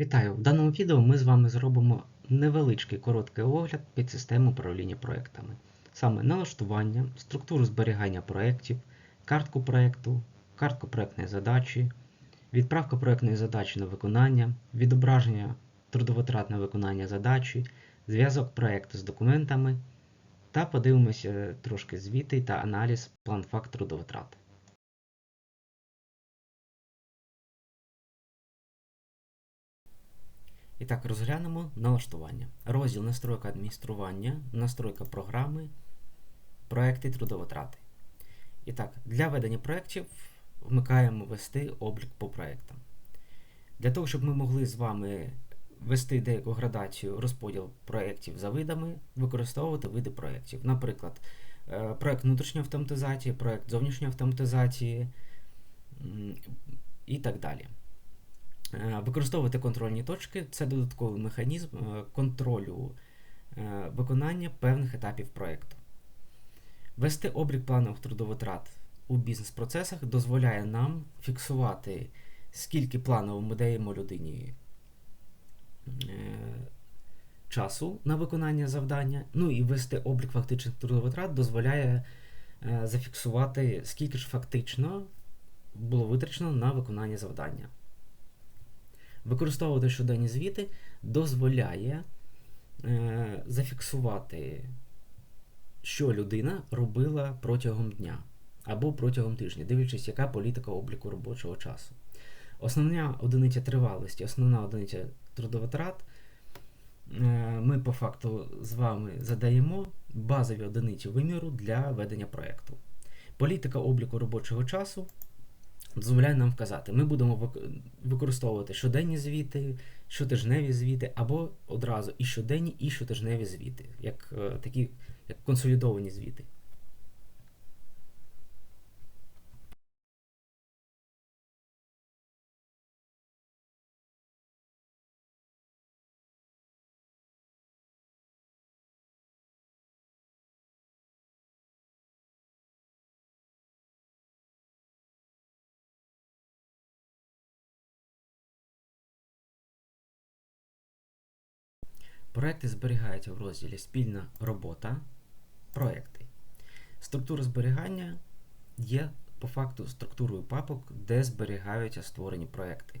Вітаю! В даному відео ми з вами зробимо невеличкий короткий огляд під систему управління проектами. Саме налаштування, структуру зберігання проєктів, картку проєкту, картку проєктної задачі, відправка проєктної задачі на виконання, відображення трудовитрат на виконання задачі, зв'язок проєкту з документами та подивимося трошки звіти та аналіз план факт трудовитрат. І так, розглянемо налаштування. Розділ настройка адміністрування, настройка програми, проекти трудовитрати. І так, для ведення проєктів вмикаємо вести облік по проєктам. Для того, щоб ми могли з вами вести деяку градацію розподіл проєктів за видами, використовувати види проєктів. Наприклад, е, проєкт внутрішньої автоматизації, проєкт зовнішньої автоматизації і так далі. Е, Використовувати контрольні точки це додатковий механізм е, контролю е, виконання певних етапів проєкту. Вести облік планових трудовитрат у бізнес-процесах дозволяє нам фіксувати, скільки планово ми даємо людині часу на виконання завдання. Ну і вести облік фактичних трудовитрат дозволяє зафіксувати, скільки ж фактично було витрачено на виконання завдання. Використовувати щоденні звіти дозволяє е, зафіксувати, що людина робила протягом дня або протягом тижня, дивлячись, яка політика обліку робочого часу. Основна одиниця тривалості, основна одиниця трудовитрат. е, Ми по факту з вами задаємо базові одиниці виміру для ведення проєкту. Політика обліку робочого часу дозволяє нам вказати, ми будемо використовувати щоденні звіти, щотижневі звіти, або одразу і щоденні, і щотижневі звіти, як е, такі як консолідовані звіти. Проекти зберігаються в розділі Спільна робота, проекти. Структура зберігання є по факту структурою папок, де зберігаються створені проекти.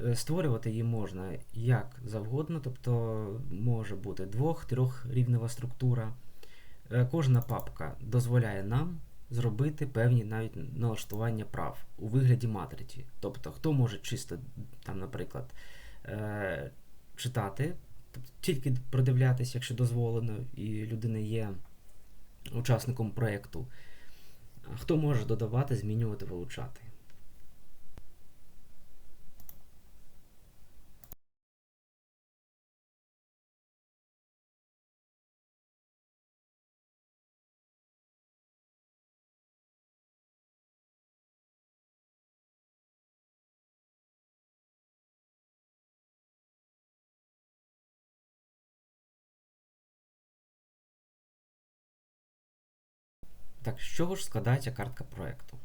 Е, Створювати її можна як завгодно, тобто може бути двох-трьох рівнева структура. Е, Кожна папка дозволяє нам зробити певні навіть налаштування прав у вигляді матриці. Тобто, хто може чисто, там, наприклад, е, читати, тобто тільки продивлятися, якщо дозволено, і людина є учасником проєкту. Хто може додавати, змінювати, вилучати. Так, з чого ж складається картка проєкту?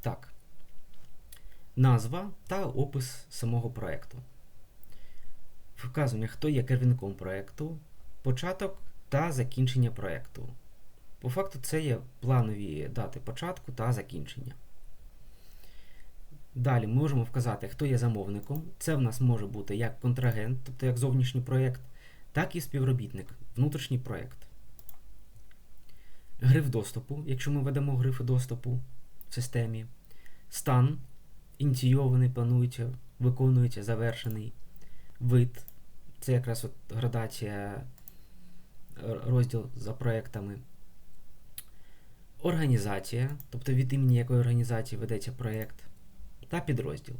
Так. Назва та опис самого проєкту. Вказування, хто є керівником проєкту, початок та закінчення проєкту. По факту, це є планові дати початку та закінчення. Далі ми можемо вказати, хто є замовником. Це в нас може бути як контрагент, тобто як зовнішній проєкт, так і співробітник, внутрішній проєкт. Гриф доступу, якщо ми ведемо грифи доступу в системі. Стан ініційований, планується, виконується, завершений. Вид це якраз от градація розділ за проектами. Організація, тобто від імені якої організації ведеться проєкт, та підрозділ.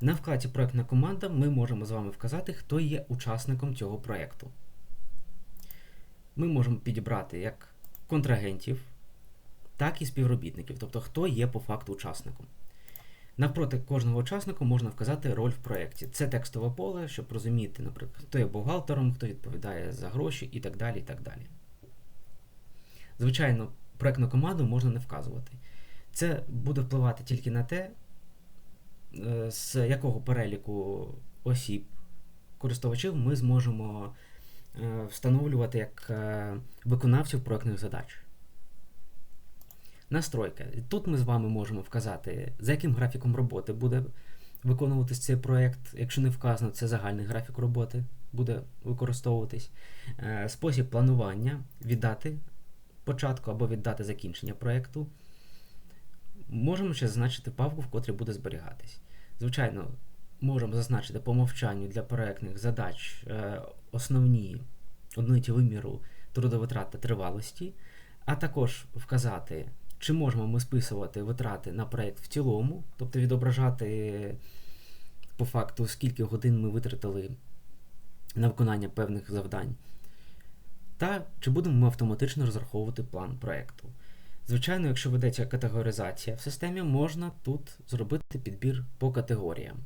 На вкладі Проектна команда ми можемо з вами вказати, хто є учасником цього проєкту. Ми можемо підібрати як контрагентів, так і співробітників, тобто хто є по факту учасником. Навпроти кожного учасника можна вказати роль в проєкті. Це текстове поле, щоб розуміти, наприклад, хто є бухгалтером, хто відповідає за гроші і так далі. і так далі. Звичайно, проєктну команду можна не вказувати. Це буде впливати тільки на те, е, з якого переліку осіб користувачів ми зможемо встановлювати як е, виконавців проєктних задач. Настройка. Тут ми з вами можемо вказати, за яким графіком роботи буде виконуватись цей проєкт. Якщо не вказано, це загальний графік роботи буде використовуватись. Е, спосіб планування від дати початку або від дати закінчення проєкту. Можемо ще зазначити папку, в котрій буде зберігатись. Звичайно, можемо зазначити по мовчанню для проєктних задач е, основні одиниці виміру трудовитрат тривалості, а також вказати, чи можемо ми списувати витрати на проєкт в цілому, тобто відображати по факту, скільки годин ми витратили на виконання певних завдань, та чи будемо ми автоматично розраховувати план проєкту. Звичайно, якщо ведеться категоризація в системі, можна тут зробити підбір по категоріям.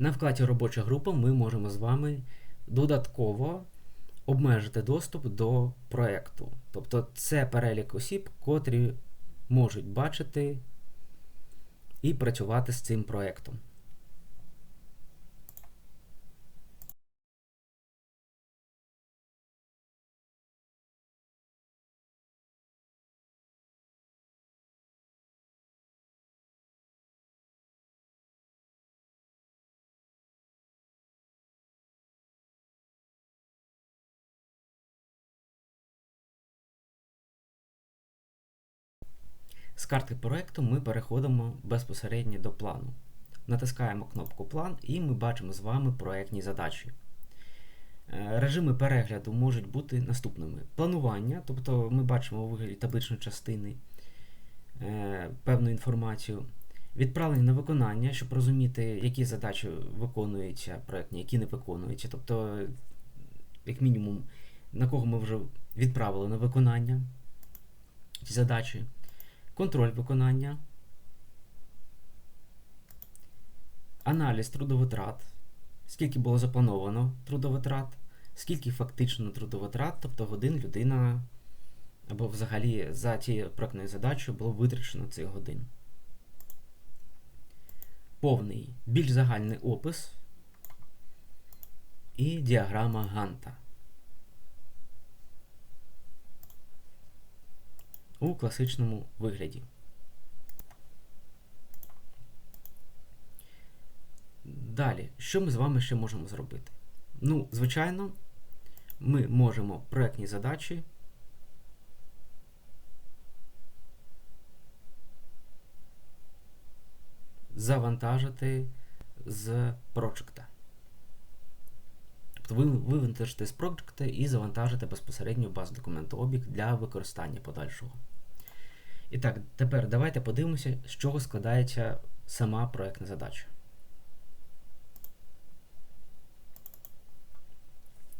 На вкладі робоча група ми можемо з вами додатково обмежити доступ до проєкту. Тобто це перелік осіб, котрі можуть бачити і працювати з цим проєктом. З карти проєкту ми переходимо безпосередньо до плану. Натискаємо кнопку План і ми бачимо з вами проєктні задачі. Е, режими перегляду можуть бути наступними: планування, тобто ми бачимо у вигляді табличної частини е, певну інформацію, відправлення на виконання, щоб розуміти, які задачі виконуються проєктні, які не виконуються. Тобто, як мінімум, на кого ми вже відправили на виконання ці задачі контроль виконання, аналіз трудовитрат, скільки було заплановано трудовитрат, скільки фактично трудовитрат, тобто годин людина або взагалі за тією проектною задачею було витрачено цих годин. Повний більш загальний опис і діаграма Ганта. У класичному вигляді. Далі, що ми з вами ще можемо зробити? Ну, звичайно, ми можемо проєктні задачі завантажити з проджекта. Тобто ви вивантажите з проджекта і завантажите безпосередньо базу документообіг для використання подальшого. І так, тепер давайте подивимося, з чого складається сама проєктна задача.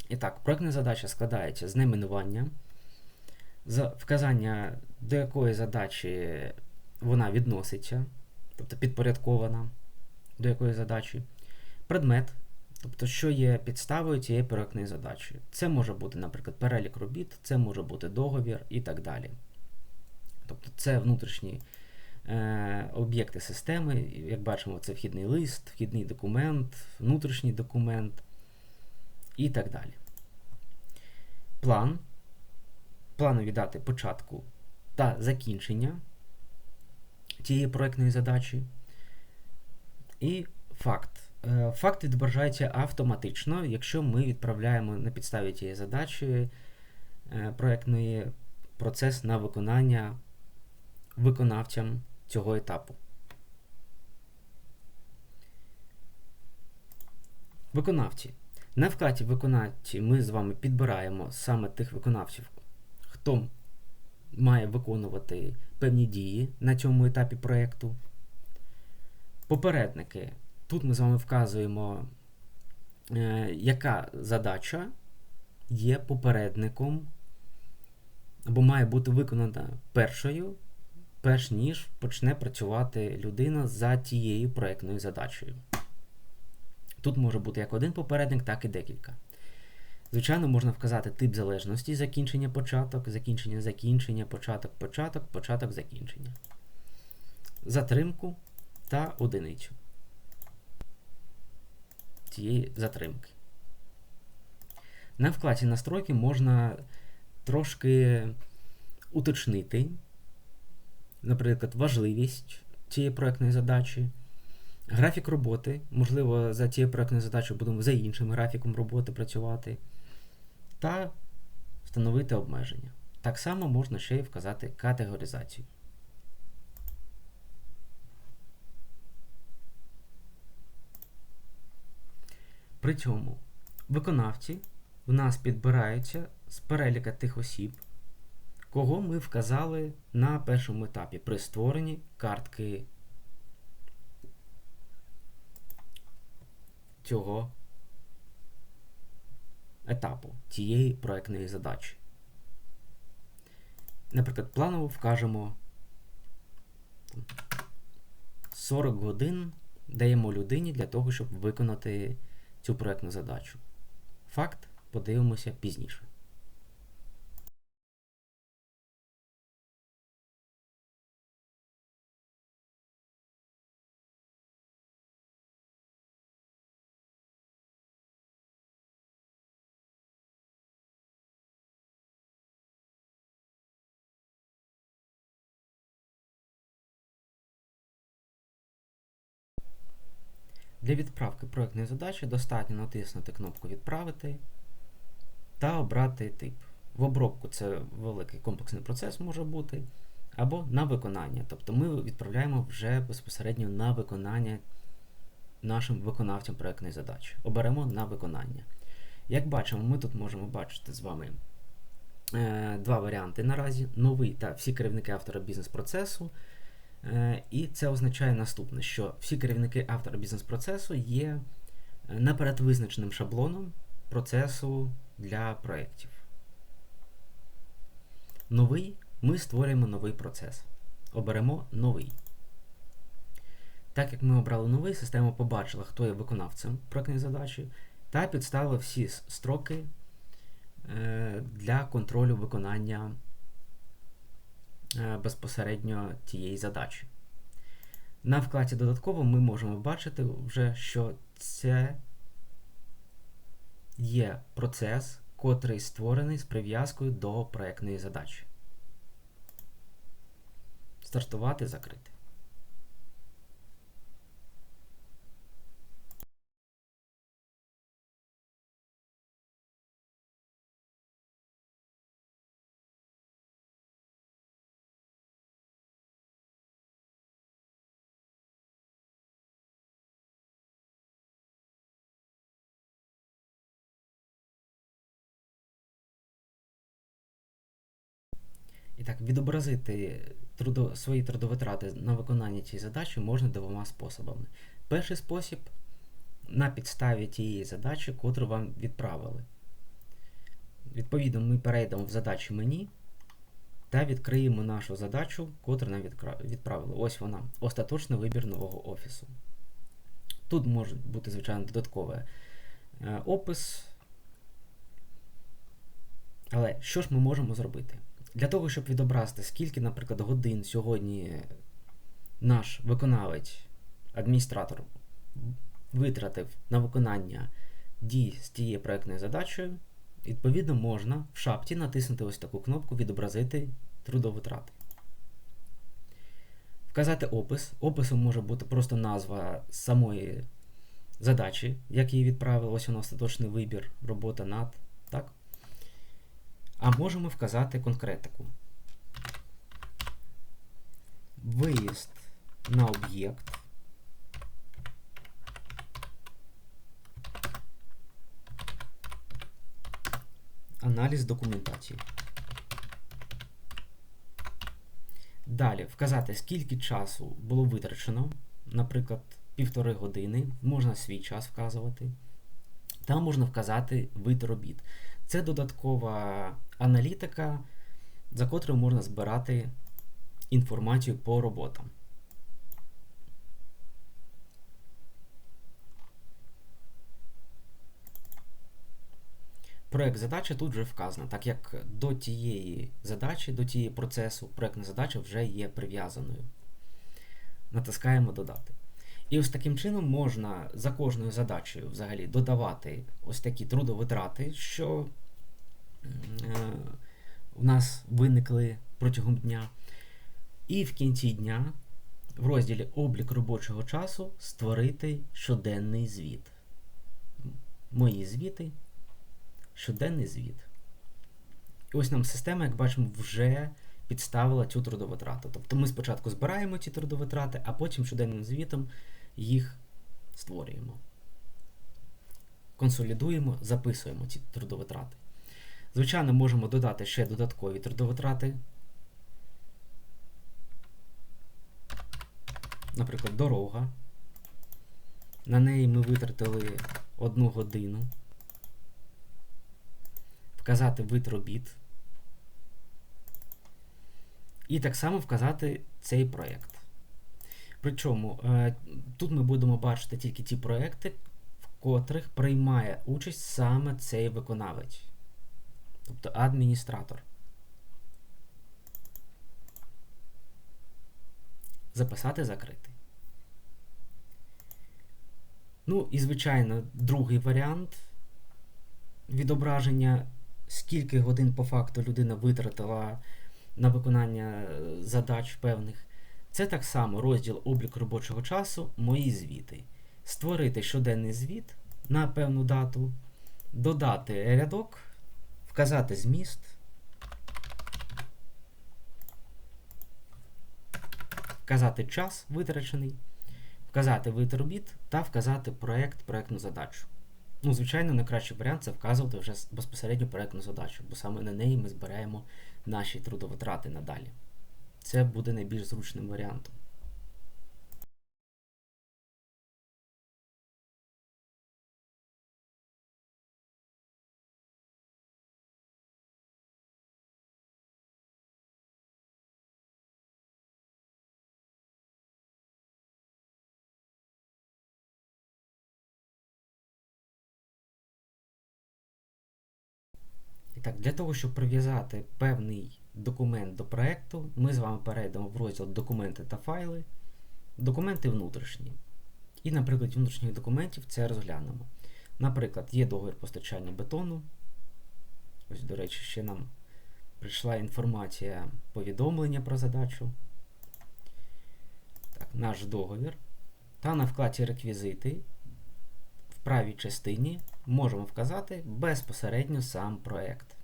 І так, проєктна задача складається з найменування, з вказання, до якої задачі вона відноситься, тобто підпорядкована до якої задачі, предмет, тобто, що є підставою цієї проєктної задачі. Це може бути, наприклад, перелік робіт, це може бути договір і так далі. Тобто це внутрішні е, об'єкти системи, як бачимо, це вхідний лист, вхідний документ, внутрішній документ і так далі. План. Планові дати початку та закінчення тієї проєктної задачі. І факт. Е, факт відображається автоматично, якщо ми відправляємо на підставі тієї задачі е, проєктної процес на виконання виконавцям цього етапу. Виконавці. На вкладі виконавці ми з вами підбираємо саме тих виконавців, хто має виконувати певні дії на цьому етапі проєкту. Попередники. Тут ми з вами вказуємо, е, яка задача є попередником або має бути виконана першою перш ніж почне працювати людина за тією проєктною задачею. Тут може бути як один попередник, так і декілька. Звичайно, можна вказати тип залежності закінчення початок, закінчення закінчення, початок, початок, початок закінчення. Затримку та одиницю цієї затримки. На вкладці настройки можна трошки уточнити, наприклад, важливість цієї проектної задачі, графік роботи, можливо, за цією проектною задачею будемо за іншим графіком роботи працювати, та встановити обмеження. Так само можна ще й вказати категоризацію. При цьому виконавці в нас підбираються з переліка тих осіб, кого ми вказали на першому етапі при створенні картки цього етапу цієї проектної задачі. Наприклад, планово вкажемо 40 годин даємо людині для того, щоб виконати цю проектну задачу. Факт подивимося пізніше. Для відправки проектної задачі достатньо натиснути кнопку Відправити та обрати тип. В обробку це великий комплексний процес може бути, або на виконання. Тобто ми відправляємо вже безпосередньо на виконання нашим виконавцям проектної задачі. Оберемо на виконання. Як бачимо, ми тут можемо бачити з вами е, два варіанти наразі: новий та всі керівники автора бізнес-процесу. Е, і це означає наступне, що всі керівники автора бізнес-процесу є е, наперед визначеним шаблоном процесу для проєктів. Новий ми створюємо новий процес. Оберемо новий. Так як ми обрали новий, система побачила, хто є виконавцем проєктної задачі, та підставила всі строки е, для контролю виконання безпосередньо тієї задачі. На вкладі додатково ми можемо бачити вже, що це є процес, котрий створений з прив'язкою до проєктної задачі. Стартувати, закрити. Так, відобразити трудо, свої трудовитрати на виконання цієї задачі можна двома способами. Перший спосіб на підставі тієї задачі, котру вам відправили. Відповідно, ми перейдемо в задачі мені та відкриємо нашу задачу, котру нам відправили. Ось вона. Остаточний вибір нового офісу. Тут може бути, звичайно, додатковий е, опис. Але що ж ми можемо зробити? Для того, щоб відобразити, скільки, наприклад, годин сьогодні наш виконавець, адміністратор витратив на виконання дій з тією проєктною задачею, відповідно, можна в шапці натиснути ось таку кнопку Відобразити трудовитрати. Вказати опис. Описом може бути просто назва самої задачі, як її відправили, ось воно остаточний вибір, робота над. так? А можемо вказати конкретику. Виїзд на об'єкт. Аналіз документації. Далі вказати, скільки часу було витрачено, наприклад, півтори години, можна свій час вказувати. Там можна вказати вид робіт. Це додаткова аналітика, за котрою можна збирати інформацію по роботам. Проект задачі тут вже вказано, так як до тієї задачі, до тієї процесу проектна задача вже є прив'язаною. Натискаємо Додати. І ось таким чином можна за кожною задачею взагалі додавати ось такі трудовитрати, що е, у нас виникли протягом дня. І в кінці дня в розділі Облік робочого часу створити щоденний звіт. Мої звіти, щоденний звіт. І ось нам система, як бачимо, вже підставила цю трудовитрату. Тобто ми спочатку збираємо ці трудовитрати, а потім щоденним звітом їх створюємо. Консолідуємо, записуємо ці трудовитрати. Звичайно, можемо додати ще додаткові трудовитрати. Наприклад, дорога. На неї ми витратили одну годину. Вказати вид робіт. І так само вказати цей проєкт. Причому е, тут ми будемо бачити тільки ті проекти, в котрих приймає участь саме цей виконавець, тобто адміністратор. Записати закрити. Ну і, звичайно, другий варіант відображення, скільки годин по факту людина витратила на виконання задач певних. Це так само розділ облік робочого часу, мої звіти. Створити щоденний звіт на певну дату, додати рядок, вказати зміст, вказати час витрачений, вказати вид робіт та вказати проєкт, проєктну задачу. Ну, звичайно, найкращий варіант це вказувати вже безпосередньо проєктну задачу, бо саме на неї ми збираємо наші трудовитрати надалі. Це буде найбільш зручним варіантом. Так, для того, щоб прив'язати певний документ до проєкту, ми з вами перейдемо в розділ Документи та файли, документи внутрішні. І, наприклад, внутрішніх документів це розглянемо. Наприклад, є договір постачання бетону. Ось, до речі, ще нам прийшла інформація повідомлення про задачу. Так, Наш договір. Та на вкладі реквізити в правій частині можемо вказати безпосередньо сам проєкт.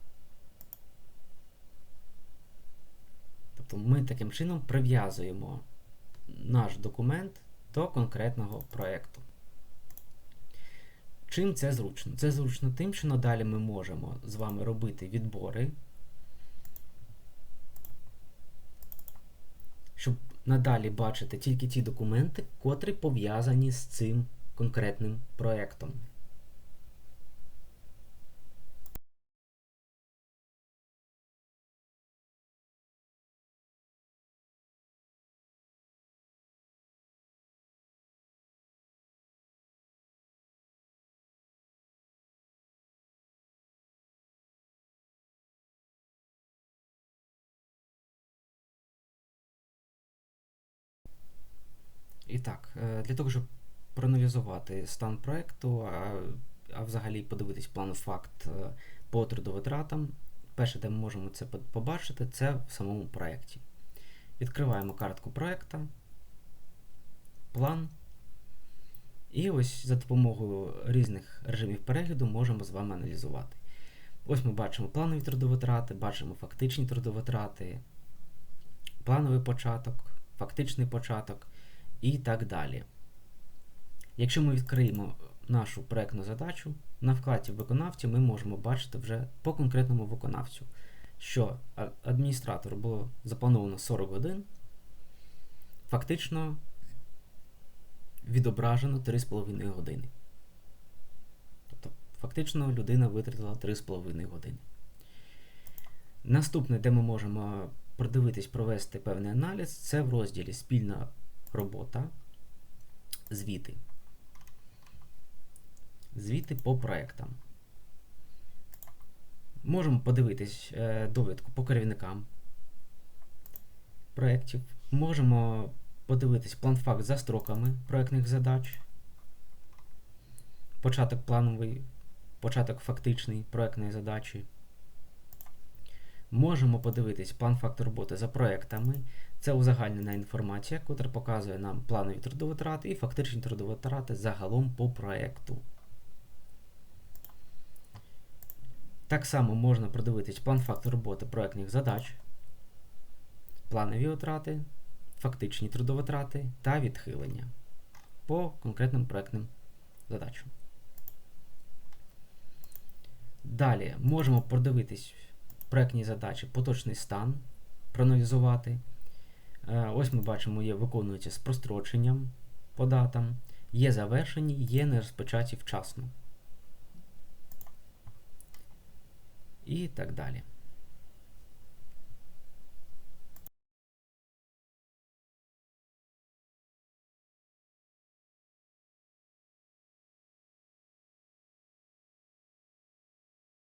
Тобто ми таким чином прив'язуємо наш документ до конкретного проєкту. Чим це зручно? Це зручно тим, що надалі ми можемо з вами робити відбори, щоб надалі бачити тільки ті документи, котрі пов'язані з цим конкретним проєктом. І так, е, для того, щоб проаналізувати стан проєкту, а, а взагалі подивитись план факт е, по трудовитратам, перше, де ми можемо це побачити, це в самому проєкті. Відкриваємо картку проєкта, план. І ось за допомогою різних режимів перегляду можемо з вами аналізувати. Ось ми бачимо планові трудовитрати, бачимо фактичні трудовитрати, плановий початок, фактичний початок і так далі. Якщо ми відкриємо нашу проєктну задачу, на вкладі виконавці ми можемо бачити вже по конкретному виконавцю, що адміністратору було заплановано 40 годин, фактично відображено 3,5 години. Тобто, фактично людина витратила 3,5 години. Наступне, де ми можемо продивитись, провести певний аналіз, це в розділі Спільна робота, звіти. Звіти по проектам. Можемо подивитись е, довідку по керівникам проєктів. Можемо подивитись план-факт за строками проєктних задач. Початок плановий, початок фактичний проєктної задачі. Можемо подивитись план факту роботи за проектами. Це узагальнена інформація, яка показує нам планові трудовитрати і фактичні трудовитрати загалом по проекту. Так само можна продивитись план факту роботи проектних задач, планові витрати, фактичні трудовитрати та відхилення по конкретним проектним задачам. Далі можемо продивитись проектні задачі, поточний стан, проаналізувати. Е, Ось ми бачимо, є виконується з простроченням по датам, є завершені, є не розпочаті вчасно. І так далі.